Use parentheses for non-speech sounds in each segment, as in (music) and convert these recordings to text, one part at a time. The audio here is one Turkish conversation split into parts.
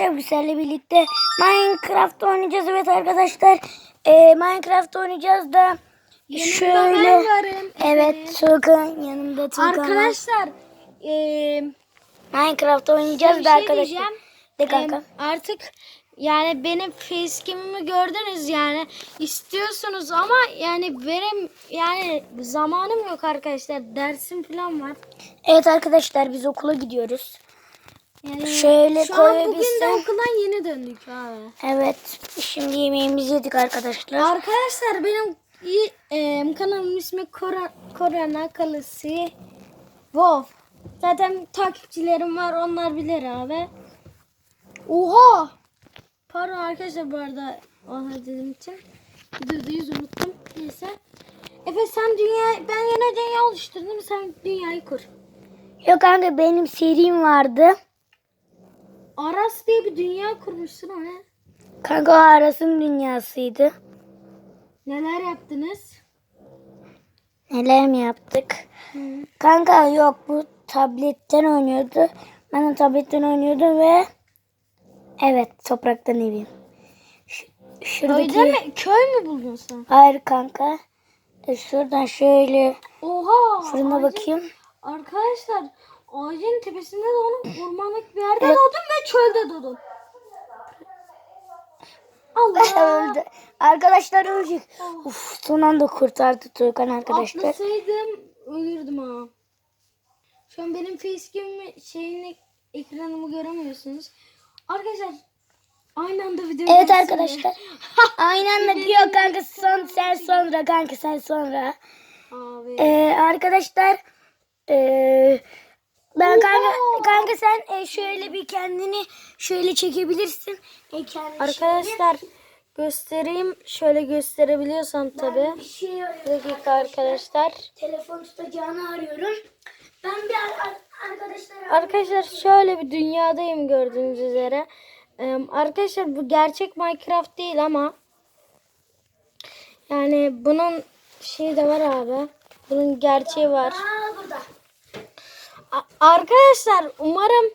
arkadaşlar bizlerle birlikte Minecraft oynayacağız. Evet arkadaşlar e, Minecraft oynayacağız da şöyle. ben varım. Evet Tuğkan yanımda Tuğkan. Arkadaşlar eee Minecraft oynayacağız da şey arkadaşlar. diyeceğim. De kanka. em, artık yani benim facecam'imi gördünüz yani istiyorsunuz ama yani benim yani zamanım yok arkadaşlar dersim falan var. Evet arkadaşlar biz okula gidiyoruz. Yani Şöyle şu an bugün de koyabilsem. okuldan yeni döndük abi. Evet şimdi yemeğimizi yedik arkadaşlar. Arkadaşlar benim i- em, kanalımın ismi Kora, Korona Kalısı Wolf. Zaten takipçilerim var onlar bilir abi. Oha! Pardon arkadaşlar bu arada oha dediğim için. Videodayız unuttum. Neyse. Efe sen dünya ben yine dünya oluşturdum sen dünyayı kur. Yok kanka benim serim vardı. Aras diye bir dünya kurmuşsun ne? Kanka o arasın dünyasıydı. Neler yaptınız? Neler mi yaptık? Kanka yok bu tabletten oynuyordu. Ben de tabletten oynuyordum ve evet topraktan evim. Şu, şuradaki... Köyde mi? Köy mü buldun sen? Hayır kanka. E, şuradan şöyle Oha! fırına ağacın- bakayım. Arkadaşlar ağacın tepesinde doğdum. Ormanlık bir yerde doğdum ve çölde doğdum. Allah! (laughs) Öldü. Arkadaşlar ölecek. Uf, son anda kurtardı Tuğkan arkadaşlar. Atlasaydım ölürdüm ha. Şu an benim facecam şeyini ekranımı göremiyorsunuz. Arkadaşlar aynı anda video Evet arkadaşlar. (laughs) Aynı anda diyor kanka son sen sonra kanka sen sonra. Abi. Ee, arkadaşlar ee, ben kanka kanka sen e, şöyle bir kendini şöyle çekebilirsin. E, kendini Arkadaşlar göstereyim. Şöyle gösterebiliyorsam tabi. bir şey dakika arkadaşlar. Telefon tutacağını arıyorum. Ben bir ar- ar- arkadaşlar Arkadaşlar şöyle bir dünyadayım gördüğünüz üzere. Ee, arkadaşlar bu gerçek Minecraft değil ama yani bunun şeyi de var abi. Bunun gerçeği var. Arkadaşlar umarım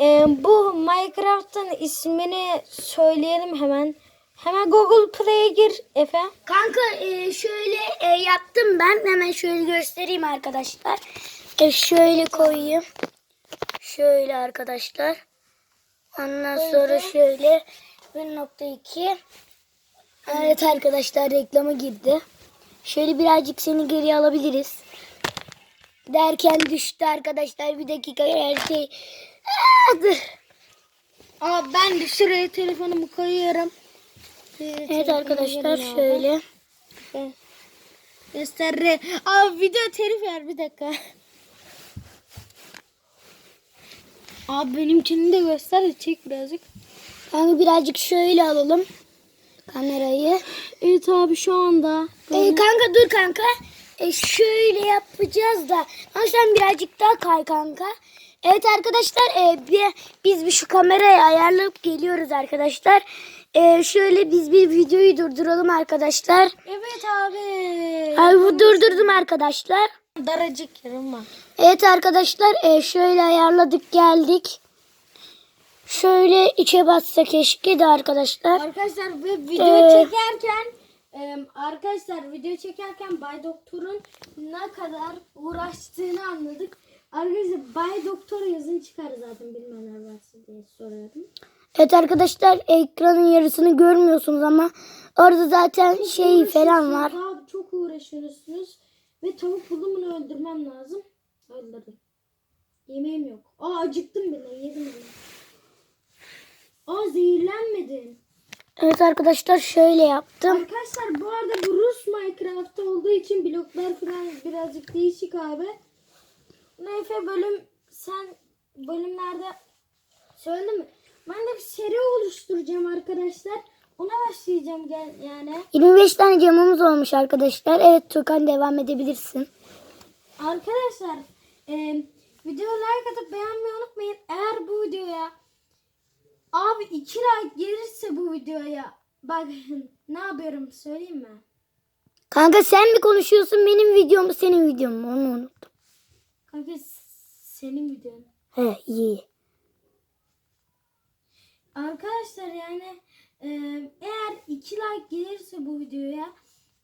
e, bu Minecraft'ın ismini söyleyelim hemen. Hemen Google Play'e gir Efe. Kanka e, şöyle e, yaptım ben. Hemen şöyle göstereyim arkadaşlar. E, şöyle koyayım. Şöyle arkadaşlar. Ondan sonra şöyle 1.2 Evet arkadaşlar reklama girdi. Şöyle birazcık seni geri alabiliriz. Derken düştü arkadaşlar. Bir dakika her şey. Aa. Aa, ben de şuraya telefonumu koyuyorum. Evet arkadaşlar şöyle. Göster. Aa video telif ver bir dakika. Abi benimkini de göster de çek birazcık. Kanka birazcık şöyle alalım kamerayı. Evet abi şu anda. Ee, kanka dur kanka. Ee, şöyle yapacağız da. Ama sen birazcık daha kay kanka. Evet arkadaşlar e, bir, biz bir şu kamerayı ayarlayıp geliyoruz arkadaşlar. Ee, şöyle biz bir videoyu durduralım arkadaşlar. Evet abi. Ay bu durdurdum arkadaşlar. Daracık yerim var. Evet arkadaşlar e, şöyle ayarladık geldik. Şöyle içe batsa keşke de arkadaşlar. Arkadaşlar ve video Ee, çekerken arkadaşlar video çekerken Bay Doktor'un ne kadar uğraştığını anladık. Arkadaşlar Bay Doktor yazın çıkar zaten bilmeyenler varsa diye soruyorum. Evet arkadaşlar ekranın yarısını görmüyorsunuz ama orada zaten şey falan var. Abi çok uğraşıyorsunuz ve tavuk buldum bunu öldürmem lazım. Öldürdüm. Yemeğim yok. Aa acıktım bile yedim bile. Aa zehirlenmedin. Evet arkadaşlar şöyle yaptım. Arkadaşlar bu arada bu Rus Minecraft olduğu için bloklar falan birazcık değişik abi. Neyse bölüm sen bölümlerde söyledin mi? Ben de bir seri oluşturacağım arkadaşlar. Ona başlayacağım gel yani. 25 tane camımız olmuş arkadaşlar. Evet Tukan devam edebilirsin. Arkadaşlar e, videoya like atıp beğenmeyi unutmayın. Eğer abi 2 like gelirse bu videoya bak (laughs) ne yapıyorum söyleyeyim mi? Kanka sen mi konuşuyorsun benim videom mu senin videon mu onu unuttum. Kanka senin videon. He iyi. Aa, yani e, eğer 2 like gelirse bu videoya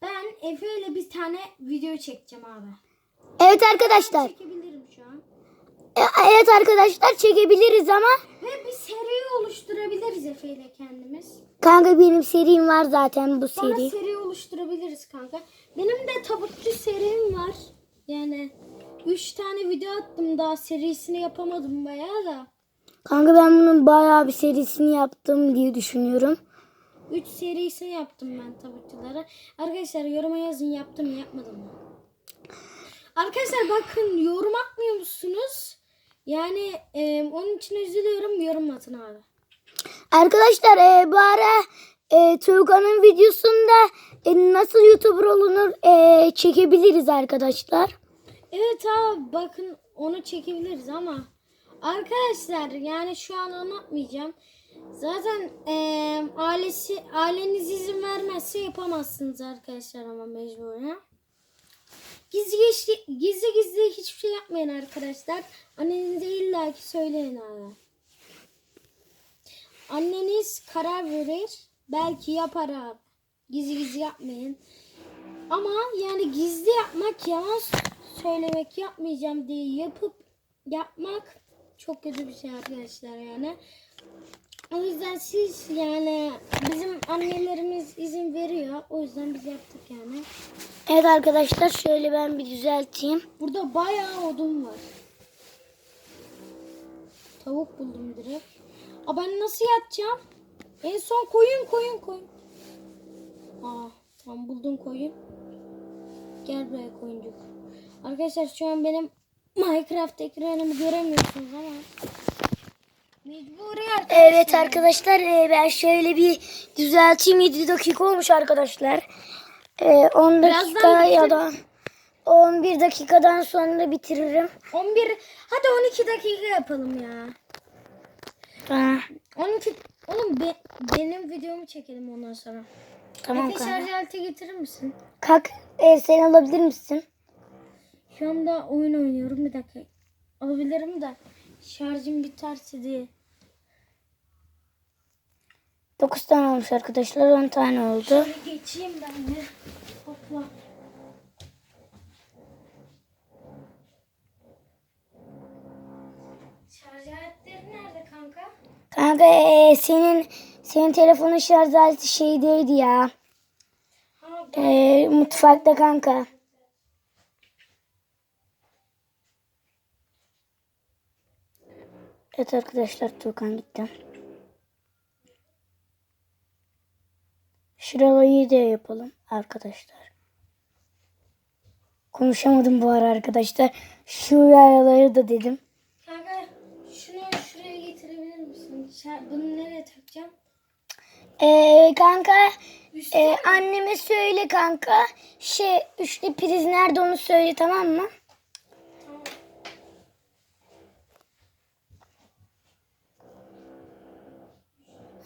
ben Efe ile bir tane video çekeceğim abi. Evet arkadaşlar. Çekebilirim şu an. E, Evet arkadaşlar çekebiliriz ama Ve bir seri oluşturabiliriz Efe ile kendimiz. kanka benim serim var zaten bu Bana seri. seri oluşturabiliriz kanka. Benim de tabutçu serim var. Yani 3 tane video attım daha serisini yapamadım bayağı da. Kanka ben bunun bayağı bir serisini yaptım diye düşünüyorum. 3 serisini yaptım ben tabutçulara. Arkadaşlar yoruma yazın yaptım mı yapmadım mı? Arkadaşlar bakın yorum atmıyor musunuz? Yani e, onun için üzülüyorum yorum atın abi. Arkadaşlar e, bu ara e, Tuğkan'ın videosunda e, nasıl YouTuber olunur e, çekebiliriz arkadaşlar. Evet abi bakın onu çekebiliriz ama arkadaşlar yani şu an anlatmayacağım. Zaten eee, ailesi aileniz izin vermezse yapamazsınız arkadaşlar ama mecburen. Gizli gizli, gizli gizli hiçbir şey yapmayın arkadaşlar. Annenize illaki söyleyin abi. Anneniz karar verir. Belki yapar abi. Gizli gizli yapmayın. Ama yani gizli yapmak, yalan söylemek, yapmayacağım diye yapıp yapmak çok kötü bir şey arkadaşlar yani. O yüzden siz yani bizim annelerimiz izin veriyor. O yüzden biz yaptık yani. Evet arkadaşlar şöyle ben bir düzelteyim. Burada bayağı odun var. Tavuk buldum direkt. Aa ben nasıl yatacağım? En son koyun koyun koyun. Aa tamam buldum koyun. Gel buraya koyuncuk. Arkadaşlar şu an benim Minecraft ekranımı göremiyorsunuz ama. Evet arkadaşlar e, ben şöyle bir düzelteyim 7 dakika olmuş arkadaşlar. E, 10 dakika Birazdan ya da 11 dakikadan sonra bitiririm. 11 hadi 12 dakika yapalım ya. Tamam, 12 oğlum be- benim videomu çekelim ondan sonra. tamam Efe şarj aleti getirir misin? Kalk e, sen alabilir misin? Şu anda oyun oynuyorum bir dakika. Alabilirim de şarjım biterse diye. 9 tane olmuş arkadaşlar 10 tane oldu. Şöyle geçeyim ben de. Hopla. Şarj aletleri nerede kanka? Kanka e, senin senin telefonun şarj aleti şeydeydi ya. Ha, E, mutfakta kanka. Evet arkadaşlar Tuğkan gitti. Şuralayı da yapalım arkadaşlar. Konuşamadım bu ara arkadaşlar. Şu yayaları da dedim. kanka şunu şuraya getirebilir misin? Şar- Bunu nereye takacağım? Ee, kanka e, anneme söyle kanka. Şey üçlü priz nerede onu söyle tamam mı?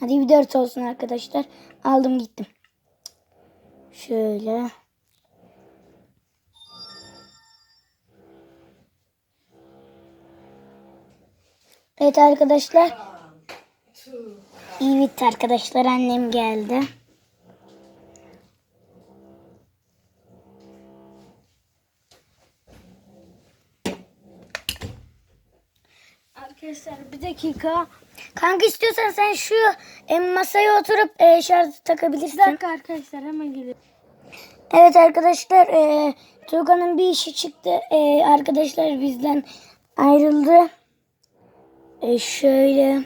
Hadi bir dört olsun arkadaşlar. Aldım gittim. Şöyle. Evet arkadaşlar. İyi bitti arkadaşlar. Annem geldi. Arkadaşlar bir dakika. Kanka istiyorsan sen şu e, masaya oturup e, şarj takabilirsin. Bir dakika arkadaşlar hemen geliyorum. Evet arkadaşlar e, Tuğkan'ın bir işi çıktı. E, arkadaşlar bizden ayrıldı. E, şöyle.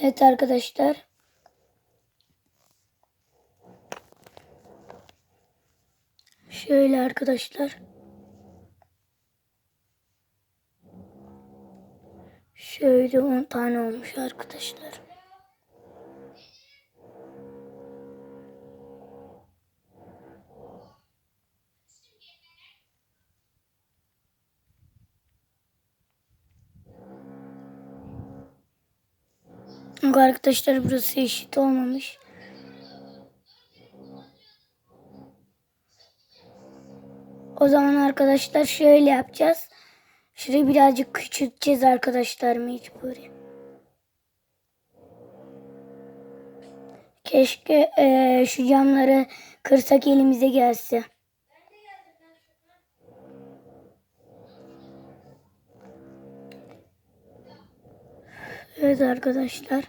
Evet arkadaşlar. Şöyle arkadaşlar. Şöyle 10 tane olmuş arkadaşlar. Arkadaşlar burası eşit olmamış. O zaman arkadaşlar şöyle yapacağız. Şurayı birazcık küçülteceğiz arkadaşlar mecburi. Keşke e, şu camları kırsak elimize gelse. Evet arkadaşlar.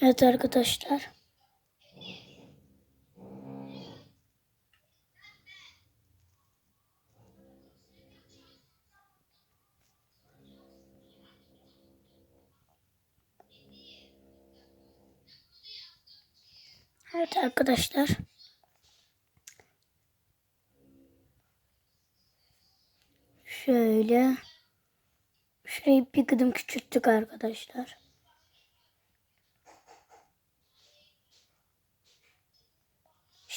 Evet arkadaşlar. Evet arkadaşlar. Şöyle. Şurayı bir gıdım küçülttük arkadaşlar.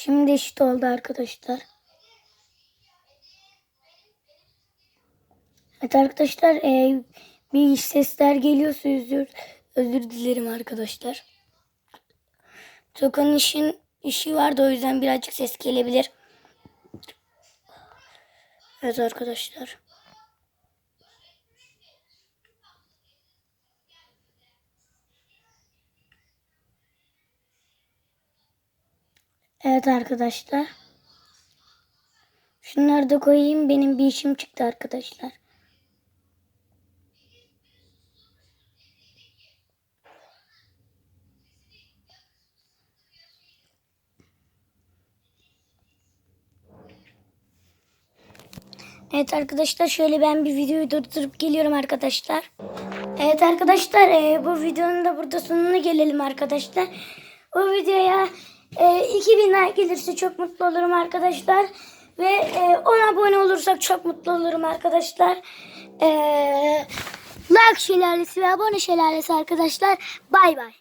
Şimdi eşit oldu arkadaşlar. Evet arkadaşlar e, bir sesler geliyorsa özür, özür dilerim arkadaşlar. Tokan'ın işin işi vardı o yüzden birazcık ses gelebilir. Evet arkadaşlar. Evet arkadaşlar. Şunları da koyayım. Benim bir işim çıktı arkadaşlar. Evet arkadaşlar şöyle ben bir videoyu durdurup geliyorum arkadaşlar. Evet arkadaşlar e, bu videonun da burada sonuna gelelim arkadaşlar. Bu videoya e, 2000 like gelirse çok mutlu olurum arkadaşlar. Ve e, 10 abone olursak çok mutlu olurum arkadaşlar. E, like şelalesi ve abone şelalesi arkadaşlar. Bay bay.